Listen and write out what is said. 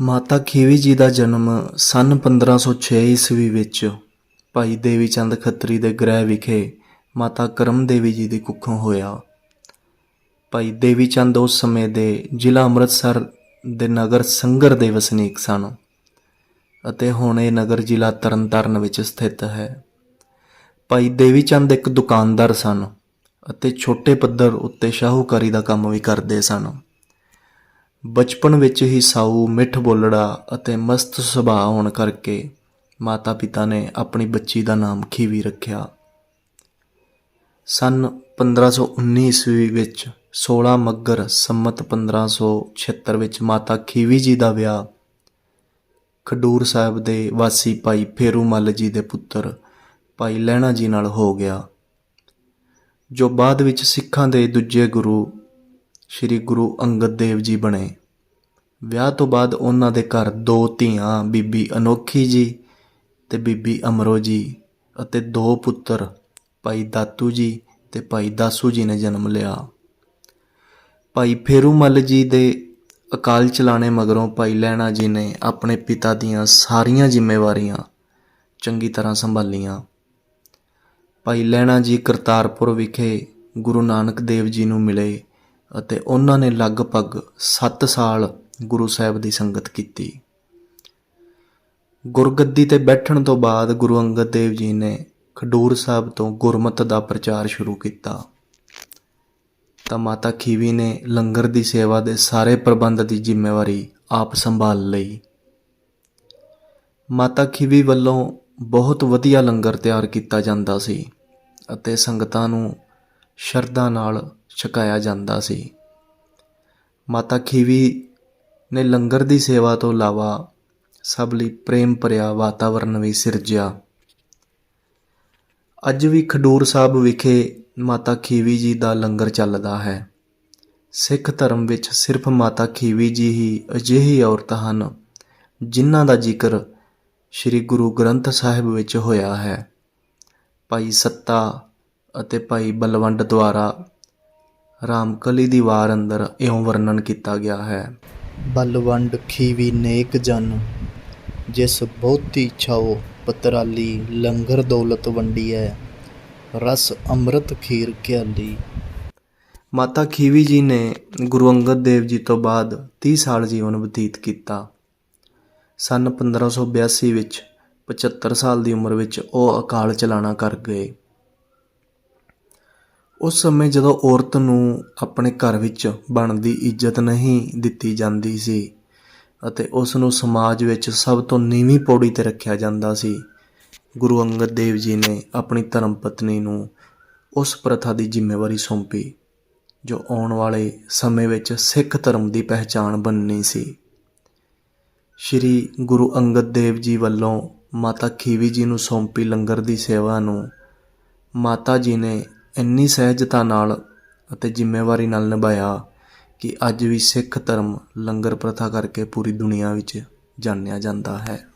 ਮਾਤਾ ਖੀਵੀ ਜੀ ਦਾ ਜਨਮ ਸੰਨ 1506 ਈਸਵੀ ਵਿੱਚ ਭਾਈ ਦੇਵੀ ਚੰਦ ਖੱਤਰੀ ਦੇ ਗ੍ਰਹਿ ਵਿਖੇ ਮਾਤਾ ਕਰਮ ਦੇਵੀ ਜੀ ਦੀ ਕੁੱਖੋਂ ਹੋਇਆ। ਭਾਈ ਦੇਵੀ ਚੰਦ ਉਸ ਸਮੇਂ ਦੇ ਜ਼ਿਲ੍ਹਾ ਅੰਮ੍ਰਿਤਸਰ ਦੇ ਨਗਰ ਸੰਗਰ ਦੇ ਵਸਨੀਕ ਸਨ ਅਤੇ ਹੁਣ ਇਹ ਨਗਰ ਜ਼ਿਲ੍ਹਾ ਤਰਨਤਾਰਨ ਵਿੱਚ ਸਥਿਤ ਹੈ। ਭਾਈ ਦੇਵੀ ਚੰਦ ਇੱਕ ਦੁਕਾਨਦਾਰ ਸਨ ਅਤੇ ਛੋਟੇ ਪੱਧਰ ਉੱਤੇ ਸ਼ਾਹੂਕਾਰੀ ਦਾ ਕੰਮ ਵੀ ਕਰਦੇ ਸਨ। ਬਚਪਨ ਵਿੱਚ ਹੀ ਸਾਊ ਮਿੱਠ ਬੋਲੜਾ ਅਤੇ ਮਸਤ ਸੁਭਾਅ ਹੋਣ ਕਰਕੇ ਮਾਤਾ ਪਿਤਾ ਨੇ ਆਪਣੀ ਬੱਚੀ ਦਾ ਨਾਮ ਖੀਵੀ ਰੱਖਿਆ। ਸਨ 1519 ਈਸਵੀ ਵਿੱਚ 16 ਮੱਗਰ ਸੰਮਤ 1576 ਵਿੱਚ ਮਾਤਾ ਖੀਵੀ ਜੀ ਦਾ ਵਿਆਹ। ਖਡੂਰ ਸਾਹਿਬ ਦੇ ਵਾਸੀ ਭਾਈ ਫੇਰੂ ਮੱਲ ਜੀ ਦੇ ਪੁੱਤਰ ਭਾਈ ਲਹਿਣਾ ਜੀ ਨਾਲ ਹੋ ਗਿਆ। ਜੋ ਬਾਅਦ ਵਿੱਚ ਸਿੱਖਾਂ ਦੇ ਦੂਜੇ ਗੁਰੂ ਸ੍ਰੀ ਗੁਰੂ ਅੰਗਦ ਦੇਵ ਜੀ ਬਣੇ। ਵਿਆਹ ਤੋਂ ਬਾਅਦ ਉਹਨਾਂ ਦੇ ਘਰ ਦੋ ਧੀਆਂ, ਬੀਬੀ ਅਨੋਖੀ ਜੀ ਤੇ ਬੀਬੀ ਅਮਰੋ ਜੀ ਅਤੇ ਦੋ ਪੁੱਤਰ, ਭਾਈ ਦਾਤੂ ਜੀ ਤੇ ਭਾਈ ਦਾਸੂ ਜੀ ਨੇ ਜਨਮ ਲਿਆ। ਭਾਈ ਫੇਰੂ ਜੀ ਦੇ ਅਕਾਲ ਚਲਾਣੇ ਮਗਰੋਂ ਭਾਈ ਲਹਿਣਾ ਜੀ ਨੇ ਆਪਣੇ ਪਿਤਾ ਦੀਆਂ ਸਾਰੀਆਂ ਜ਼ਿੰਮੇਵਾਰੀਆਂ ਚੰਗੀ ਤਰ੍ਹਾਂ ਸੰਭਾਲੀਆਂ। ਭਾਈ ਲਹਿਣਾ ਜੀ ਕਰਤਾਰਪੁਰ ਵਿਖੇ ਗੁਰੂ ਨਾਨਕ ਦੇਵ ਜੀ ਨੂੰ ਮਿਲੇ ਅਤੇ ਉਹਨਾਂ ਨੇ ਲਗਭਗ 7 ਸਾਲ ਗੁਰੂ ਸਾਹਿਬ ਦੀ ਸੰਗਤ ਕੀਤੀ। ਗੁਰਗੱਦੀ ਤੇ ਬੈਠਣ ਤੋਂ ਬਾਅਦ ਗੁਰੂ ਅੰਗਦ ਦੇਵ ਜੀ ਨੇ ਖਡੂਰ ਸਾਹਿਬ ਤੋਂ ਗੁਰਮਤ ਦਾ ਪ੍ਰਚਾਰ ਸ਼ੁਰੂ ਕੀਤਾ। ਤਾਂ ਮਾਤਾ ਖੀਵੀ ਨੇ ਲੰਗਰ ਦੀ ਸੇਵਾ ਦੇ ਸਾਰੇ ਪ੍ਰਬੰਧ ਦੀ ਜ਼ਿੰਮੇਵਾਰੀ ਆਪ ਸੰਭਾਲ ਲਈ। ਮਾਤਾ ਖੀਵੀ ਵੱਲੋਂ ਬਹੁਤ ਵਧੀਆ ਲੰਗਰ ਤਿਆਰ ਕੀਤਾ ਜਾਂਦਾ ਸੀ ਅਤੇ ਸੰਗਤਾਂ ਨੂੰ ਸ਼ਰਧਾ ਨਾਲ ਛਕਾਇਆ ਜਾਂਦਾ ਸੀ। ਮਾਤਾ ਖੀਵੀ ਨੇ ਲੰਗਰ ਦੀ ਸੇਵਾ ਤੋਂ ਇਲਾਵਾ ਸਭ ਲਈ ਪ੍ਰੇਮ ਭਰਿਆ ਵਾਤਾਵਰਨ ਵੀ ਸਿਰਜਿਆ। ਅੱਜ ਵੀ ਖਡੂਰ ਸਾਹਿਬ ਵਿਖੇ ਮਾਤਾ ਖੀਵੀ ਜੀ ਦਾ ਲੰਗਰ ਚੱਲਦਾ ਹੈ। ਸਿੱਖ ਧਰਮ ਵਿੱਚ ਸਿਰਫ ਮਾਤਾ ਖੀਵੀ ਜੀ ਹੀ ਅਜਿਹੀ ਔਰਤ ਹਨ ਜਿਨ੍ਹਾਂ ਦਾ ਜ਼ਿਕਰ ਸ੍ਰੀ ਗੁਰੂ ਗ੍ਰੰਥ ਸਾਹਿਬ ਵਿੱਚ ਹੋਇਆ ਹੈ। ਭਾਈ ਸੱਤਾ ਅਤੇ ਭਾਈ ਬਲਵੰਡ ਦੁਆਰਾ ਰਾਮਕਲੀ ਦੀ ਵਾਰ ਅੰਦਰ ਇਉਂ ਵਰਣਨ ਕੀਤਾ ਗਿਆ ਹੈ। ਬਲਵੰਡ ਖੀਵੀ ਨੇਕ ਜਨ ਜਿਸ ਬਹੁਤੀ ਛਾਓ ਪਤਰਾਲੀ ਲੰਗਰ ਦੌਲਤ ਵੰਡੀ ਹੈ ਰਸ ਅੰਮ੍ਰਿਤ ਖੀਰ ਖਿਆਲੀ ਮਾਤਾ ਖੀਵੀ ਜੀ ਨੇ ਗੁਰੂ ਅੰਗਦ ਦੇਵ ਜੀ ਤੋਂ ਬਾਅਦ 30 ਸਾਲ ਜੀਵਨ ਬਤੀਤ ਕੀਤਾ ਸਨ 1582 ਵਿੱਚ 75 ਸਾਲ ਦੀ ਉਮਰ ਵਿੱਚ ਉਹ ਅਕਾਲ ਚਲਾਣਾ ਕਰ ਗਏ ਉਸ ਸਮੇਂ ਜਦੋਂ ਔਰਤ ਨੂੰ ਆਪਣੇ ਘਰ ਵਿੱਚ ਬਣਦੀ ਇੱਜ਼ਤ ਨਹੀਂ ਦਿੱਤੀ ਜਾਂਦੀ ਸੀ ਅਤੇ ਉਸ ਨੂੰ ਸਮਾਜ ਵਿੱਚ ਸਭ ਤੋਂ ਨੀਵੀਂ ਪੌੜੀ ਤੇ ਰੱਖਿਆ ਜਾਂਦਾ ਸੀ, ਗੁਰੂ ਅੰਗਦ ਦੇਵ ਜੀ ਨੇ ਆਪਣੀ ਧਰਮ ਪਤਨੀ ਨੂੰ ਉਸ ਪ੍ਰਥਾ ਦੀ ਜ਼ਿੰਮੇਵਾਰੀ ਸੌਂਪੀ, ਜੋ ਆਉਣ ਵਾਲੇ ਸਮੇਂ ਵਿੱਚ ਸਿੱਖ ਧਰਮ ਦੀ ਪਹਿਚਾਣ ਬਣਨੀ ਸੀ। ਸ਼੍ਰੀ ਗੁਰੂ ਅੰਗਦ ਦੇਵ ਜੀ ਵੱਲੋਂ ਮਾਤਾ ਖੀਵੀ ਜੀ ਨੂੰ ਸੌਂਪੀ ਲੰਗਰ ਦੀ ਸੇਵਾ ਨੂੰ ਮਾਤਾ ਜੀ ਨੇ ਇੰਨੀ ਸਹਿਜਤਾ ਨਾਲ ਅਤੇ ਜ਼ਿੰਮੇਵਾਰੀ ਨਾਲ ਨਿਭਾਇਆ ਕਿ ਅੱਜ ਵੀ ਸਿੱਖ ਧਰਮ ਲੰਗਰ ਪ੍ਰਥਾ ਕਰਕੇ ਪੂਰੀ ਦੁਨੀਆ ਵਿੱਚ ਜਾਣਿਆ ਜਾਂਦਾ ਹੈ।